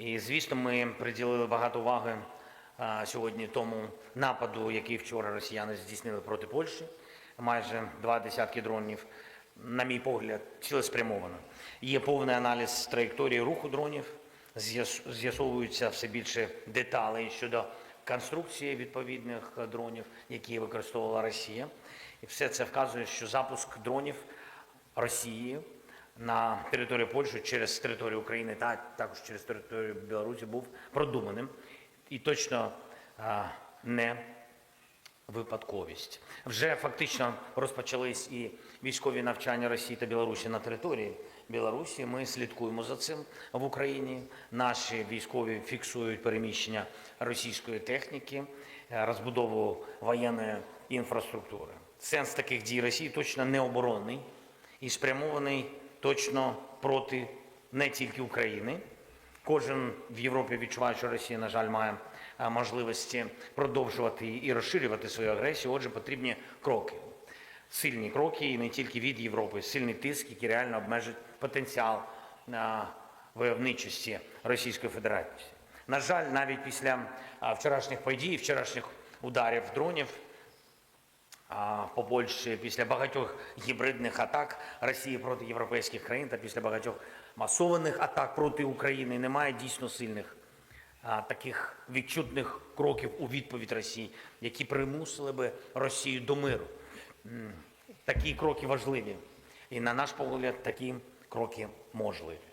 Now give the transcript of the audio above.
І звісно, ми приділили багато уваги сьогодні тому нападу, який вчора росіяни здійснили проти Польщі. Майже два десятки дронів, на мій погляд, цілеспрямовано. Є повний аналіз траєкторії руху дронів, з'ясовуються все більше деталей щодо конструкції відповідних дронів, які використовувала Росія. І все це вказує, що запуск дронів Росії на територію Польщі через територію України та також через територію Білорусі був продуманим і точно не випадковість. Вже фактично розпочались і військові навчання Росії та Білорусі на території Білорусі. Ми слідкуємо за цим в Україні. Наші військові фіксують переміщення російської техніки, е, розбудову воєнної інфраструктури. Сенс таких дій Росії точно не оборонний і спрямований точно проти не тільки України. Кожен в Європі відчуває, що Росія, на жаль, має е, можливості продовжувати і розширювати свою агресію. Отже, потрібні кроки. Сильні кроки і не тільки від Європи, сильний тиск, який реально обмежить потенціал войовничості Російської Федерації. На жаль, навіть після вчорашніх подій, вчорашніх ударів дронів по Польщі після багатьох гібридних атак Росії проти європейських країн та після багатьох масованих атак проти України немає дійсно сильних таких відчутних кроків у відповідь Росії, які примусили би Росію до миру. Такі кроки важливі, і на наш погляд, такі кроки можливі.